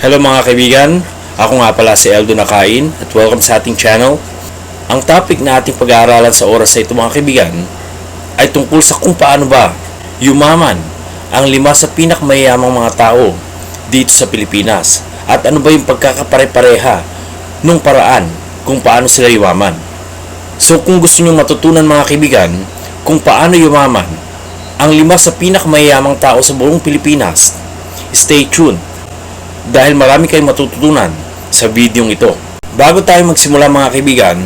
Hello mga kaibigan, ako nga pala si Eldo Nakain at welcome sa ating channel. Ang topic na ating pag-aaralan sa oras na ito mga kaibigan ay tungkol sa kung paano ba yumaman ang lima sa pinakamayamang mga tao dito sa Pilipinas at ano ba yung pagkakapare-pareha nung paraan kung paano sila yumaman. So kung gusto nyo matutunan mga kaibigan kung paano yumaman ang lima sa pinakamayamang tao sa buong Pilipinas, stay tuned dahil marami kayong matututunan sa videong ito. Bago tayo magsimula mga kaibigan,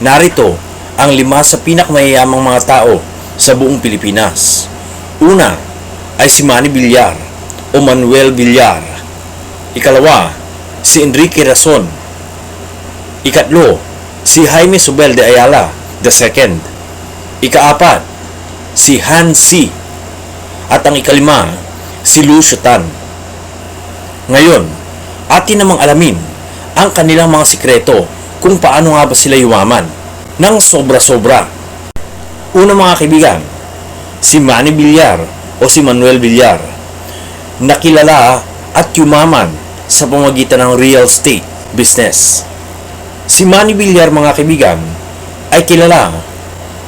narito ang lima sa pinakamayayamang mga tao sa buong Pilipinas. Una ay si Manny Villar o Manuel Villar. Ikalawa, si Enrique Rason. Ikatlo, si Jaime Subel de Ayala II. Ikaapat, si Han C. At ang ikalima, si Lucio Tan. Ngayon, atin namang alamin ang kanilang mga sikreto kung paano nga ba sila yumaman ng sobra-sobra. Una mga kaibigan, si Manny Villar o si Manuel Villar nakilala at yumaman sa pamagitan ng real estate business. Si Manny Villar mga kaibigan ay kilala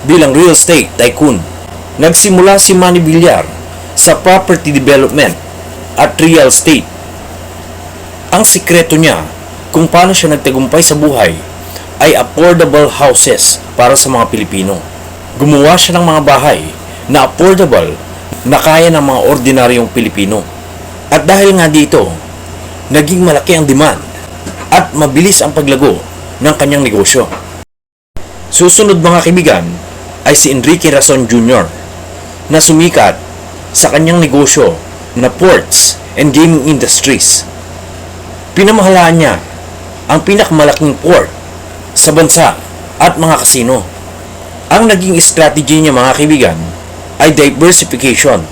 bilang real estate tycoon. Nagsimula si Manny Villar sa property development at real estate ang sikreto niya kung paano siya nagtagumpay sa buhay ay affordable houses para sa mga Pilipino. Gumawa siya ng mga bahay na affordable na kaya ng mga ordinaryong Pilipino. At dahil nga dito, naging malaki ang demand at mabilis ang paglago ng kanyang negosyo. Susunod mga kaibigan ay si Enrique Rason Jr. na sumikat sa kanyang negosyo na ports and gaming industries pinamahalaan niya ang pinakamalaking port sa bansa at mga kasino. Ang naging strategy niya mga kaibigan ay diversification.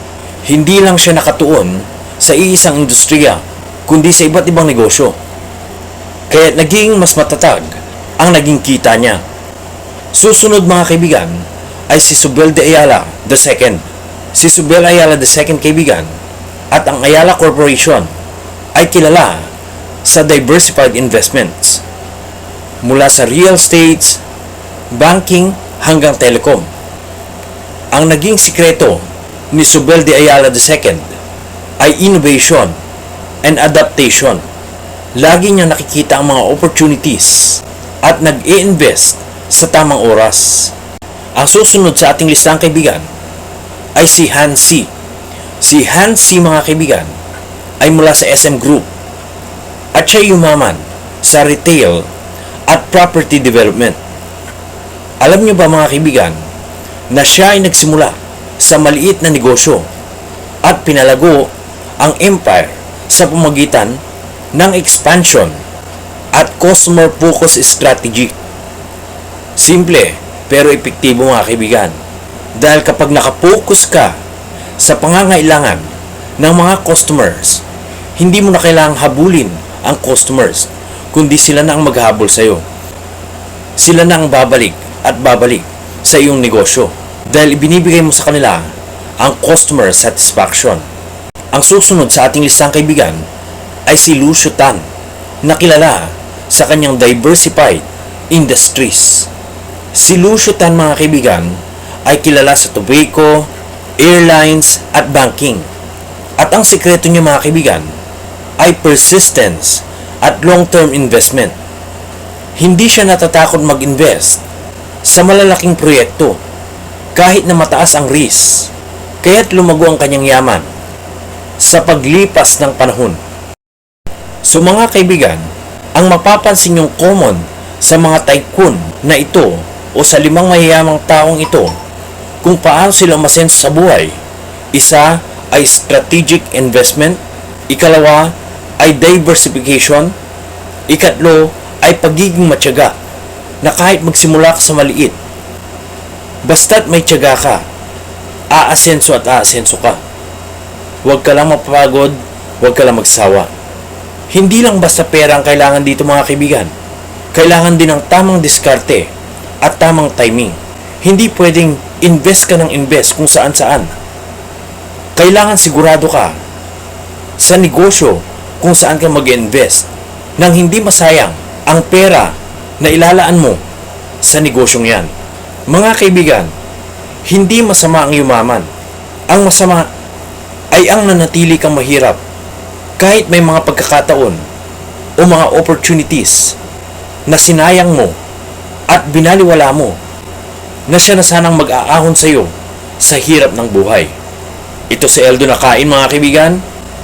Hindi lang siya nakatuon sa iisang industriya, kundi sa iba't ibang negosyo. Kaya naging mas matatag ang naging kita niya. Susunod mga kaibigan ay si Subel de Ayala II. Si Subel Ayala II kaibigan at ang Ayala Corporation ay kilala sa diversified investments mula sa real estates, banking hanggang telecom. Ang naging sikreto ni Subel de Ayala II ay innovation and adaptation. Lagi niya nakikita ang mga opportunities at nag-i-invest sa tamang oras. Ang susunod sa ating listang kaibigan ay si Han C. Si Han C mga kaibigan ay mula sa SM Group at siya yumaman sa retail at property development. Alam niyo ba mga kaibigan na siya ay nagsimula sa maliit na negosyo at pinalago ang empire sa pamagitan ng expansion at customer focus strategy. Simple pero epektibo mga kaibigan. Dahil kapag nakapokus ka sa pangangailangan ng mga customers, hindi mo na kailangang habulin ang customers, kundi sila na ang maghabol sa iyo. Sila na ang babalik at babalik sa iyong negosyo dahil ibinibigay mo sa kanila ang customer satisfaction. Ang susunod sa ating listang kaibigan ay si Lucio Tan na kilala sa kanyang diversified industries. Si Lucio Tan mga kaibigan ay kilala sa tobacco, airlines at banking. At ang sikreto niya mga kaibigan ay persistence at long-term investment. Hindi siya natatakot mag-invest sa malalaking proyekto kahit na mataas ang risk, kaya't lumago ang kanyang yaman sa paglipas ng panahon. So mga kaibigan, ang mapapansin yung common sa mga tycoon na ito o sa limang mayayamang taong ito kung paano sila masenso sa buhay. Isa ay strategic investment, ikalawa ay diversification. Ikatlo ay pagiging matyaga na kahit magsimula ka sa maliit, basta't may tiyaga ka, aasenso at aasenso ka. Huwag ka lang mapapagod, huwag ka lang magsawa. Hindi lang basta pera ang kailangan dito mga kaibigan. Kailangan din ng tamang diskarte at tamang timing. Hindi pwedeng invest ka ng invest kung saan saan. Kailangan sigurado ka sa negosyo kung saan ka mag-invest nang hindi masayang ang pera na ilalaan mo sa negosyong yan. Mga kaibigan, hindi masama ang yumaman. Ang masama ay ang nanatili kang mahirap kahit may mga pagkakataon o mga opportunities na sinayang mo at binaliwala mo na siya na sanang mag-aahon sa iyo sa hirap ng buhay. Ito si Eldo na kain mga kaibigan.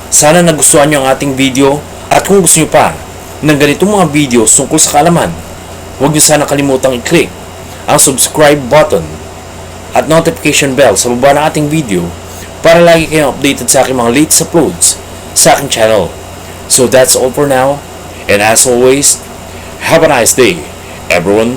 Sana nagustuhan niyo ang ating video at kung gusto niyo pa ng ganitong mga videos tungkol sa kaalaman, huwag niyo sana kalimutang i-click ang subscribe button at notification bell sa baba ng ating video para lagi kayong updated sa aking mga latest uploads sa aking channel. So that's all for now. And as always, have a nice day, everyone.